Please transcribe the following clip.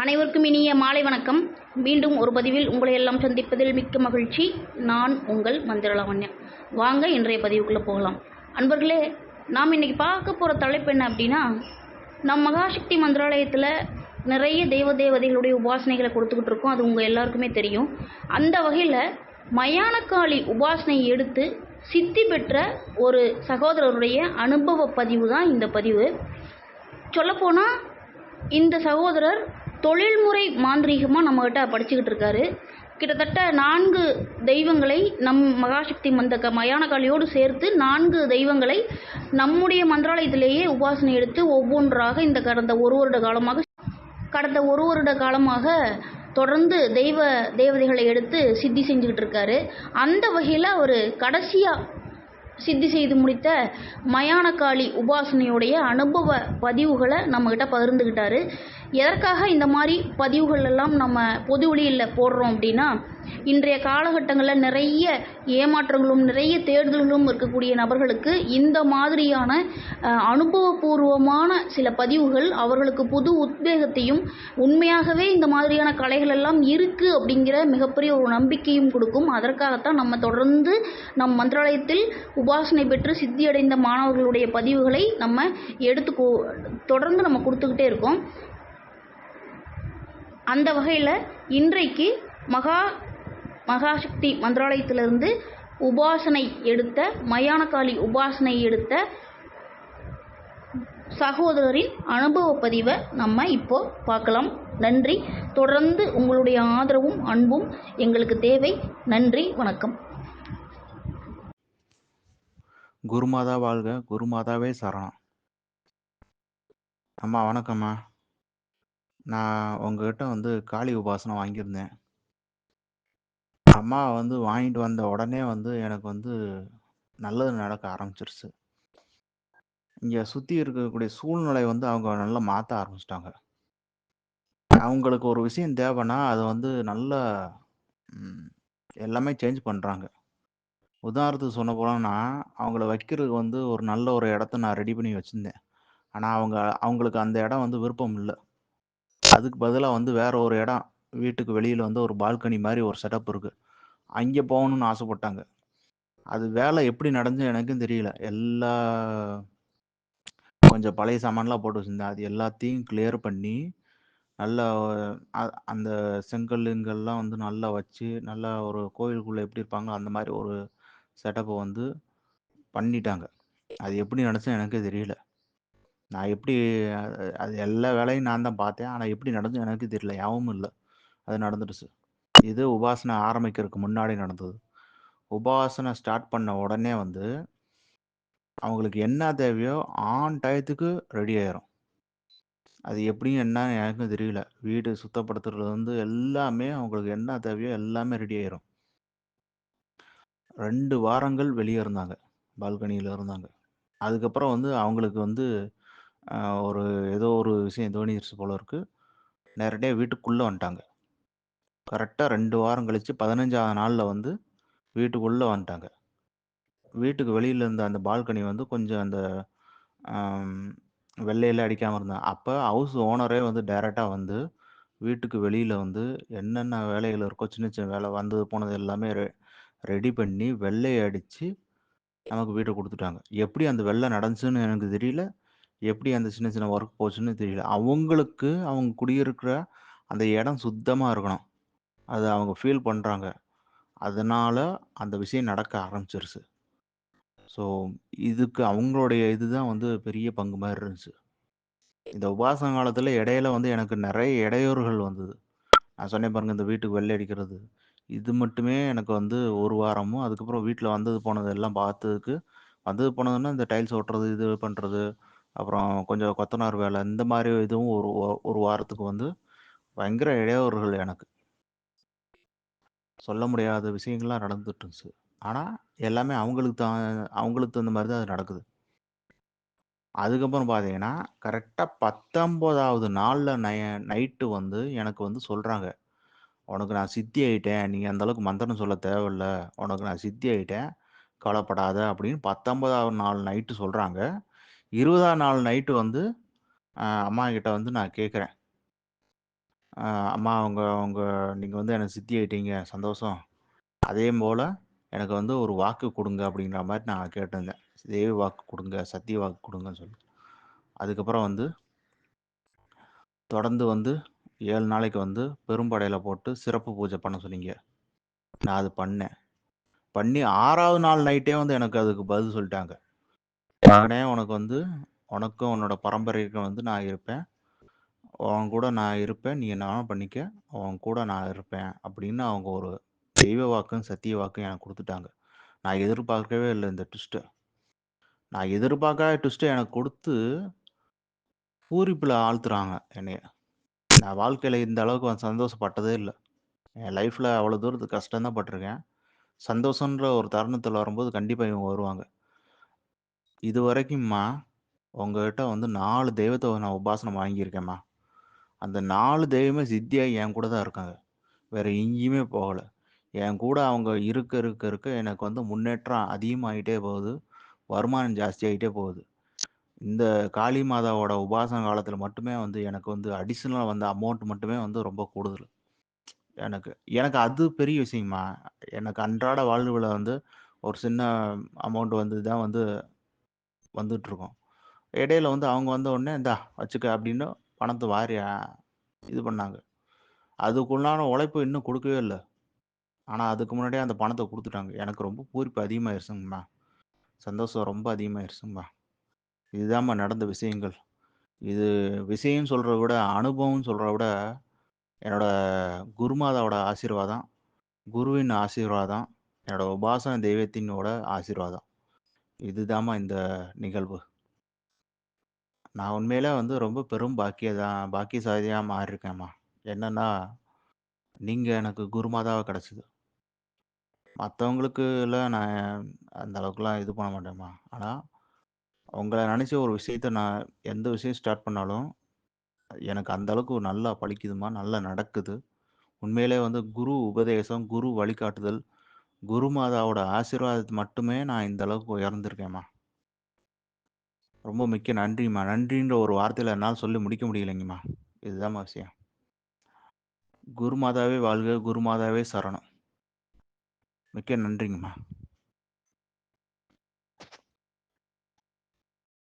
அனைவருக்கும் இனிய மாலை வணக்கம். மீண்டும் ஒரு பதிவில் உங்களை எல்லாம் சந்திப்பதில் மிக்க மகிழ்ச்சி. நான் உங்கள் மந்திரலாவண்யா. வாங்க இன்றைய பதிவுக்குள்ளே போகலாம். அன்பர்களே நாம் இன்றைக்கி பார்க்க போகிற தலைப்பு என்ன அப்படின்னா நம் மகாசக்தி மந்திராலயத்தில் நிறைய தெய்வ தேவதைகளுடைய உபாசனைகளை கொடுத்துக்கிட்டு இருக்கோம். அது உங்கள் எல்லாருக்குமே தெரியும். அந்த வகையில் மயானக்காளி உபாசனை எடுத்து சித்தி பெற்ற ஒரு சகோதரருடைய அனுபவ பதிவு தான் இந்த பதிவு. சொல்லப்போனால் இந்த சகோதரர் தொழில்முறை மாந்திரீகமாக நம்மக்கிட்ட படிச்சுக்கிட்டு இருக்காரு. கிட்டத்தட்ட நான்கு தெய்வங்களை நம் மகாசக்தி மந்த க மயானகாளியோடு சேர்த்து நான்கு தெய்வங்களை நம்முடைய மந்திராலயத்திலேயே உபாசனை எடுத்து ஒவ்வொன்றாக இந்த கடந்த ஒரு வருட காலமாக கடந்த ஒரு வருட காலமாக தொடர்ந்து தெய்வ தேவதைகளை எடுத்து சித்தி செஞ்சுக்கிட்டு இருக்காரு. அந்த வகையில் அவர் கடைசியாக சித்தி செய்து முடித்த மயானக்காளி உபாசனையுடைய அனுபவ பதிவுகளை நம்மக்கிட்ட பகிர்ந்துக்கிட்டாரு எதற்காக இந்த மாதிரி பதிவுகள் எல்லாம் நம்ம பொது வெளியில் போடுறோம் அப்படின்னா இன்றைய காலகட்டங்களில் நிறைய ஏமாற்றங்களும் நிறைய தேடுதல்களும் இருக்கக்கூடிய நபர்களுக்கு இந்த மாதிரியான அனுபவபூர்வமான சில பதிவுகள் அவர்களுக்கு புது உத்வேகத்தையும் உண்மையாகவே இந்த மாதிரியான கலைகள் எல்லாம் இருக்குது அப்படிங்கிற மிகப்பெரிய ஒரு நம்பிக்கையும் கொடுக்கும். அதற்காகத்தான் நம்ம தொடர்ந்து நம் மந்திராலயத்தில் உபாசனை பெற்று சித்தியடைந்த மாணவர்களுடைய பதிவுகளை நம்ம எடுத்து தொடர்ந்து நம்ம கொடுத்துக்கிட்டே இருக்கோம். அந்த வகையில் இன்றைக்கு மகா மகாசக்தி மந்திராலயத்திலிருந்து உபாசனை எடுத்த மயானகாளி உபாசனை எடுத்த சகோதரரின் அனுபவ பதிவை நம்ம இப்போ பார்க்கலாம். நன்றி. தொடர்ந்து உங்களுடைய ஆதரவும் அன்பும் எங்களுக்கு தேவை. நன்றி. வணக்கம். குருமாதா வாழ்க. குருமாதாவே சரணம். அம்மா வணக்கம்மா. நான் உங்ககிட்ட வந்து காளி உபாசனம் வாங்கியிருந்தேன். அம்மா வந்து வாங்கிட்டு வந்த உடனே வந்து எனக்கு வந்து நல்லது நடக்க ஆரம்பிச்சிருச்சு. இங்கே சுற்றி இருக்கக்கூடிய சூழ்நிலை வந்து அவங்க நல்லா மாற்ற ஆரம்பிச்சிட்டாங்க. அவங்களுக்கு ஒரு விஷயம் தேவைன்னா அது வந்து நல்ல ம், எல்லாமே சேஞ்ச் பண்ணுறாங்க உதாரணத்துக்கு சொல்ல போனோம்னா அவங்கள வைக்கிறதுக்கு வந்து ஒரு நல்ல ஒரு இடத்த நான் ரெடி பண்ணி வச்சுருந்தேன். ஆனால் அவங்க அவங்களுக்கு அந்த இடம் வந்து விருப்பம் இல்லை. அதுக்கு பதிலாக வந்து வேற ஒரு இடம் வீட்டுக்கு வெளியில் வந்து ஒரு பால்கனி மாதிரி ஒரு செட்டப் இருக்குது அங்கே போகணும்னு ஆசைப்பட்டாங்க. அது வேலை எப்படி நடந்து எனக்கும் தெரியல. எல்லா கொஞ்சம் பழைய சாமான்லாம் போட்டு வச்சுருந்தேன். அது எல்லாத்தையும் கிளியர் பண்ணி நல்லா அந்த செங்கல்லுங்கள்லாம் வந்து நல்லா வச்சு நல்லா ஒரு கோயிலுக்குள்ளே எப்படி இருப்பாங்களோ அந்த மாதிரி ஒரு செட்டப்பை வந்து பண்ணிட்டாங்க. அது எப்படி நடந்துச்சு எனக்கே தெரியல. நான் எப்படி அது அது எல்லா வேலையும் நான் தான் பார்த்தேன். ஆனால் எப்படி நடந்துச்சு எனக்கு தெரியல. யாவும் இல்லை. அது நடந்துடுச்சு. இது உபாசனை ஆரம்பிக்கிறதுக்கு முன்னாடி நடந்தது. உபாசனை ஸ்டார்ட் பண்ண உடனே வந்து அவங்களுக்கு என்ன தேவையோ ஆன் டயத்துக்கு ரெடி ஆயிரும். அது எப்படியும் என்னன்னு எனக்கும் தெரியல. வீடு சுத்தப்படுத்துறது வந்து எல்லாமே அவங்களுக்கு என்ன தேவையோ எல்லாமே ரெடி ஆயிரும். ரெண்டு வாரங்கள் வெளியே இருந்தாங்க. பால்கனியில் இருந்தாங்க. அதுக்கப்புறம் வந்து அவங்களுக்கு வந்து ஒரு ஏதோ ஒரு விஷயம் தோணிருச்சு போல இருக்கு. நேரடியாக வீட்டுக்குள்ளே வந்துட்டாங்க. கரெக்டாக ரெண்டு வாரம் கழித்து பதினஞ்சாவது நாளில் வந்து வீட்டுக்குள்ளே வந்துட்டாங்க. வீட்டுக்கு வெளியில் இருந்த அந்த பால்கனி வந்து கொஞ்சம் அந்த வெள்ளையில அடிக்காமல் இருந்தாங்க. அப்போ ஹவுஸ் ஓனரே வந்து டைரெக்டாக வந்து வீட்டுக்கு வெளியில் வந்து என்னென்ன வேலைகள் இருக்கோ சின்ன சின்ன வேலை வந்தது போனது எல்லாமே ரெ ரெடி பண்ணி வெள்ளையை அடித்து நமக்கு வீட்டை கொடுத்துட்டாங்க. எப்படி அந்த வெள்ளை நடந்துச்சுன்னு எனக்கு தெரியல. எப்படி அந்த சின்ன சின்ன ஒர்க் போச்சுன்னு தெரியல. அவங்களுக்கு அவங்க குடியிருக்கிற அந்த இடம் சுத்தமாக இருக்கணும். அதை அவங்க ஃபீல் பண்ணுறாங்க அதனால் அந்த விஷயம் நடக்க ஆரம்பிச்சிருச்சு. ஸோ இதுக்கு அவங்களுடைய இதுதான் வந்து பெரிய பங்கு மாதிரி இருந்துச்சு. இந்த உபாசன காலத்தில் இடையில வந்து எனக்கு நிறைய இடையூறுகள் வந்தது. நான் சொன்னேன் பாருங்க இந்த வீட்டுக்கு வெள்ளை அடிக்கிறது. இது மட்டுமே எனக்கு வந்து ஒரு வாரமும் அதுக்கப்புறம் வீட்டில் வந்தது போனது எல்லாம் பார்த்ததுக்கு வந்தது போனதுன்னா இந்த டைல்ஸ் ஒட்டுறது இது பண்ணுறது அப்புறம் கொஞ்சம் கொத்தனார் வேலை இந்த மாதிரி இதுவும் ஒரு ஒரு வாரத்துக்கு வந்து பயங்கர இடையூறுகள் எனக்கு. சொல்ல முடியாத விஷயங்கள்லாம் நடந்துட்டு இருந்துச்சு ஆனால் எல்லாமே அவங்களுக்கு தான் அவங்களுக்கு தகுந்த மாதிரி தான் அது நடக்குது. அதுக்கப்புறம் பார்த்தீங்கன்னா கரெக்டாக பத்தொம்போதாவது நாளில் நை நைட்டு வந்து எனக்கு வந்து சொல்கிறாங்க உனக்கு நான் சித்தி ஆகிட்டேன் நீங்கள் அந்தளவுக்கு மந்திரம் சொல்ல தேவையில்ல. உனக்கு நான் சித்தி ஆகிட்டேன் கவலைப்படாத அப்படின்னு பத்தொன்பதாவது நாள் நைட்டு சொல்கிறாங்க இருபதாம் நாள் நைட்டு வந்து அம்மா கிட்ட வந்து நான் கேட்குறேன். அம்மா உங்க உங்க நீங்க வந்து எனக்கு சித்தி ஆயிட்டீங்க சந்தோஷம். அதேயும் போல எனக்கு வந்து ஒரு வாக்கு குடுங்க அப்படிங்கிற மாரி நான் கேட்டிருந்தேன். தெய்வ வாக்கு குடுங்க, சத்திய வாக்கு குடுங்கன்னு சொல்லி. அதுக்கப்புறம் வந்து தொடர்ந்து வந்து 7 நாளைக்கு வந்து பெரும்படையில போட்டு சிறப்பு பூஜை பண்ண சொன்னீங்க. நான் அது பண்ணேன். பண்ணி 6வது நாள் நைட்டே வந்து எனக்கு அதுக்கு பதில் சொல்ட்டாங்க. மகனே உனக்கு வந்து உனக்கும் உன்னோட பரம்பரைக்கும் வந்து நான் இருப்பேன். உன் கூட நான் இருப்பேன். நீ என்ன பண்ணிக்க. உன் கூட நான் இருப்பேன். அப்படின்னு அவங்க ஒரு தெய்வ வாக்கும், சத்திய வாக்கும் எனக்கு குடுத்துட்டாங்க. நான் எதிர்பார்க்கவே இல்ல இந்த ட்விஸ்ட்ட. நான் எதிர்பார்க்காத ட்விஸ்ட்ட எனக்கு குடுத்து பூரிப்புல ஆழ்த்துறாங்க என்னைய. நான் வாழ்க்கையில இந்த அளவுக்கு சந்தோஷப்பட்டதே இல்ல. என் லைஃப்ல அவ்வளோ தூரத்துக்கு கஷ்டம் தான் பட்டுருக்கேன். சந்தோஷன்ற ஒரு தருணத்துல வரும்போது கண்டிப்பா இவங்க வருவாங்க. இதுவரைக்கும்மா உங்ககிட்ட வந்து 4 தெய்வத்த நான் உபாசனம் வாங்கியிருக்கேன்ம்மா. அந்த நாலு தெய்வமே சித்தியாகி என் கூட தான் இருக்காங்க. வேறு எங்கேயுமே போகலை என் கூட அவங்க இருக்க, இருக்க, இருக்க எனக்கு வந்து முன்னேற்றம் அதிகமாகிட்டே போகுது. வருமானம் ஜாஸ்தியாகிட்டே போகுது. இந்த காளி மாதாவோட உபாசன காலத்தில் மட்டுமே வந்து எனக்கு வந்து அடிஷ்னலாக வந்த அமௌண்ட் மட்டுமே வந்து ரொம்ப கூடுதல். எனக்கு எனக்கு அது பெரிய விஷயமா எனக்கு அன்றாட வாழ்வில் வந்து ஒரு சின்ன அமௌண்ட் வந்து தான் வந்து வந்துட்டுருக்கும். இடையில வந்து அவங்க வந்த உடனே இந்தா வச்சுக்க அப்படின்னு பணத்தை வாரி இது பண்ணாங்க. அதுக்குள்ளான உழைப்பு இன்னும் கொடுக்கவே இல்லை ஆனால் அதுக்கு முன்னாடியே அந்த பணத்தை கொடுத்துட்டாங்க எனக்கு ரொம்ப பூரிப்பு அதிகமாயிருச்சுங்கம்மா. சந்தோஷம் ரொம்ப அதிகமாயிருச்சுங்கம்மா. இதுதாம்மா நடந்த விஷயங்கள். இது விஷயம்னு சொல்கிற விட, அனுபவம்னு சொல்கிற விட, என்னோட குருமாதாவோட ஆசீர்வாதம், குருவின் ஆசீர்வாதம், என்னோட உபாசன தெய்வத்தினோட ஆசீர்வாதம். இதுதாம்மா இந்த நிகழ்வு. நான் உண்மையில வந்து ரொம்ப பெரும் பாக்கியதான் பாக்கியசாலியா மாறியிருக்கேன்ம்மா. என்னன்னா, நீங்க எனக்கு குருமாதாவா கிடைச்சது. மத்தவங்களுக்குலாம் நான் அந்த அளவுக்குலாம் இது பண்ண மாட்டேன்ம்மா. ஆனா, உங்கள நினைச்சு ஒரு விஷயத்த நான் எந்த விஷயம் ஸ்டார்ட் பண்ணாலும், எனக்கு அந்த அளவுக்கு நல்லா பலிக்குதும்மா. நல்லா நடக்குது. உண்மையிலே வந்து குரு உபதேசம், குரு வழிகாட்டுதல், குருமாதாவோட ஆசீர்வாதத்த மட்டுமே நான் இந்த அளவுக்கு உயர்ந்திருக்கேன்ம்மா. ரொம்ப மிக்க நன்றிம்மா. நன்றின்ற ஒரு வார்த்தையில் என்னால் சொல்லி முடிக்க முடியலைங்கம்மா. இதுதாம்மா விஷயம். குருமாதாவே வாழ்க! குருமாதாவே சரணம்! மிக்க நன்றிங்கம்மா.